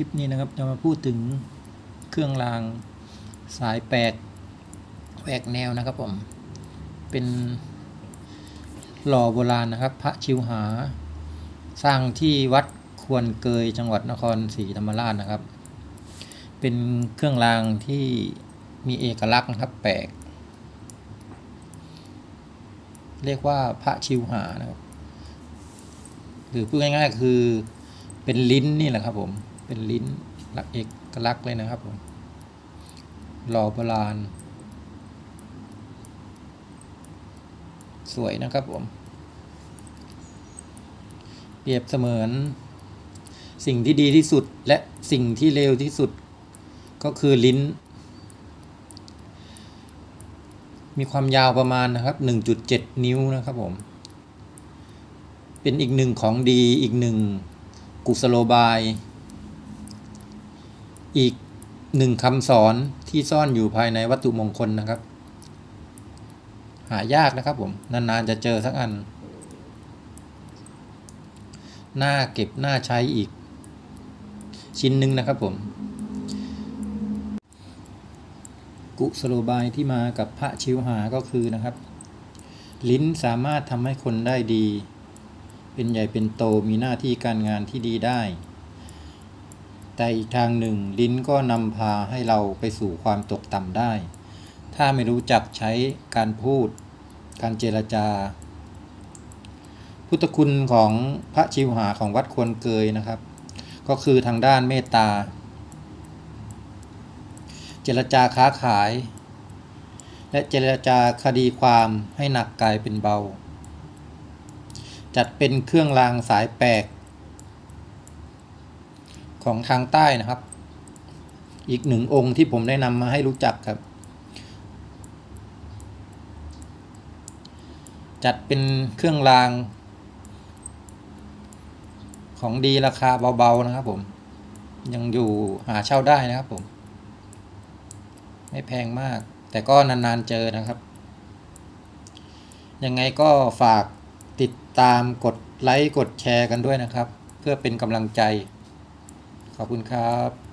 ลิปนี้นะครับ จะมาพูดถึงเครื่องรางสายแปลกแหวกแนวนะครับผม เป็นหล่อโบราณนะครับ พระชิวหา สร้างที่วัดควรเกยจังหวัดนครศรีธรรมราชนะครับ เป็นเครื่องรางที่มีเอกลักษณ์นะครับแปลก เรียกว่าพระชิวหานะครับ หรือพูดง่ายๆคือเป็นลิ้นนี่แหละครับผม เป็นลิ้นหลักเอกลักษณ์เลยนะครับผมหล่อโบราณ สวยนะครับผม เปรียบเสมือน สิ่งที่ดีที่สุดและสิ่งที่เลวที่สุด ก็คือลิ้น มีความยาวประมาณนะครับ 1.7 นิ้วนะครับผม เป็นอีกหนึ่งของดีอีกหนึ่งกุศโลบาย อีกหนึ่งคำสอนที่ซ่อนอยู่ภายในวัตถุมงคลนะครับ หายากนะครับผม นานๆจะเจอสักอันน่าเก็บน่าใช้อีก ชิ้นหนึ่งนะครับผม กุศโลบายที่มากับพระชิวหาก็คือนะครับ ลิ้นสามารถทำให้คนได้ดี เป็นใหญ่เป็นโตมีหน้าที่การงานที่ดีได้ แต่อีกทางหนึ่งลิ้นก็นำพาให้เราไปสู่ความตกต่ำได้ ถ้าไม่รู้จักใช้การพูด การเจรจา พุทธคุณของพระชิวหาของวัดควรเกยนะครับ ก็คือทางด้านเมตตา เจรจาค้าขาย และเจรจาคดีความให้หนักกายเป็นเบา จัดเป็นเครื่องรางสายแปลก ของทางใต้นะครับ อีกหนึ่งองค์ที่ผมได้นำมาให้รู้จักครับ จัดเป็นเครื่องราง ของดีราคาเบาๆนะครับผม ยังอยู่หาเช่าได้นะครับผม ไม่แพงมาก แต่ก็นานๆเจอนะครับ ยังไงก็ฝากติดตามกดไลค์กดแชร์กันด้วยนะครับ เพื่อเป็นกำลังใจ ขอบคุณครับ